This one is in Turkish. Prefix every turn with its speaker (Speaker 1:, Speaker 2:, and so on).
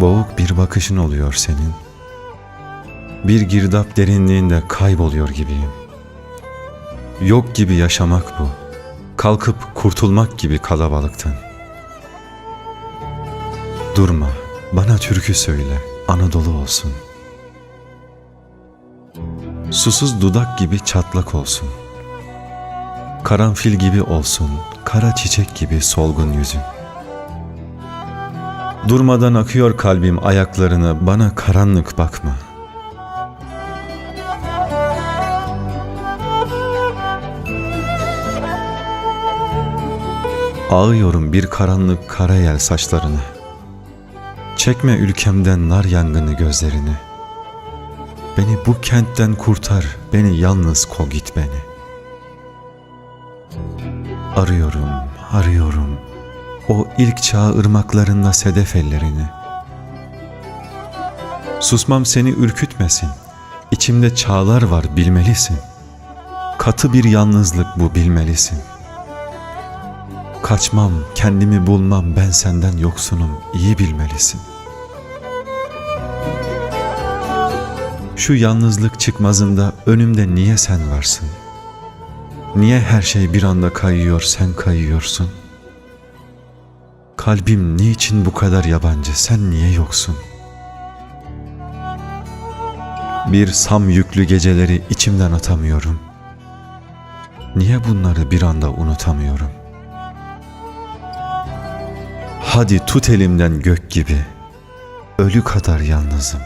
Speaker 1: Boğuk bir bakışın oluyor senin. Bir girdap derinliğinde kayboluyor gibiyim. Yok gibi yaşamak bu. Kalkıp kurtulmak gibi kalabalıktan. Durma, bana türkü söyle, Anadolu olsun. Susuz dudak gibi çatlak olsun. Karanfil gibi olsun, kara çiçek gibi solgun yüzün. Durmadan akıyor kalbim ayaklarına, bana karanlık bakma. Ağıyorum bir karanlık kara yel saçlarına. Çekme ülkemden nar yangını gözlerini. Beni bu kentten kurtar, beni yalnız ko git beni. Arıyorum, arıyorum. O ilk çağ ırmaklarında sedef ellerini. Susmam seni ürkütmesin. İçimde çağlar var bilmelisin. Katı bir yalnızlık bu bilmelisin. Kaçmam, kendimi bulmam ben senden yoksunum iyi bilmelisin. Şu yalnızlık çıkmazında önümde niye sen varsın? Niye her şey bir anda kayıyor sen kayıyorsun? Kalbim niçin bu kadar yabancı sen niye yoksun? Bir sam yüklü geceleri içimden atamıyorum. Niye bunları bir anda unutamıyorum? Hadi tut elimden gök gibi. Ölü kadar yalnızım.